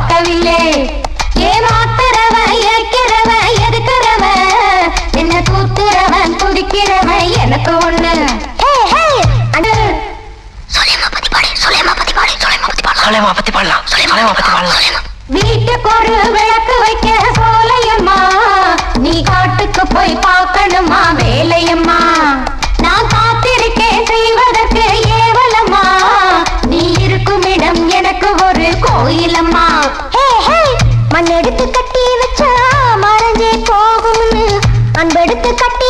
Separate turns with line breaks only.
பார்க்கவில்லை ஏமாத்துறவ இழைக்கிறவ எதுக்கிறவ என்ன கூத்துறவன் குடிக்கிறவ எனக்கு ஒண்ணு. வீட்டுக்கு ஒரு விளக்கு
மண் எடுத்து கட்டி வச்சா மறைஞ்சே போகும்னு. அன்பெடுத்து கட்டி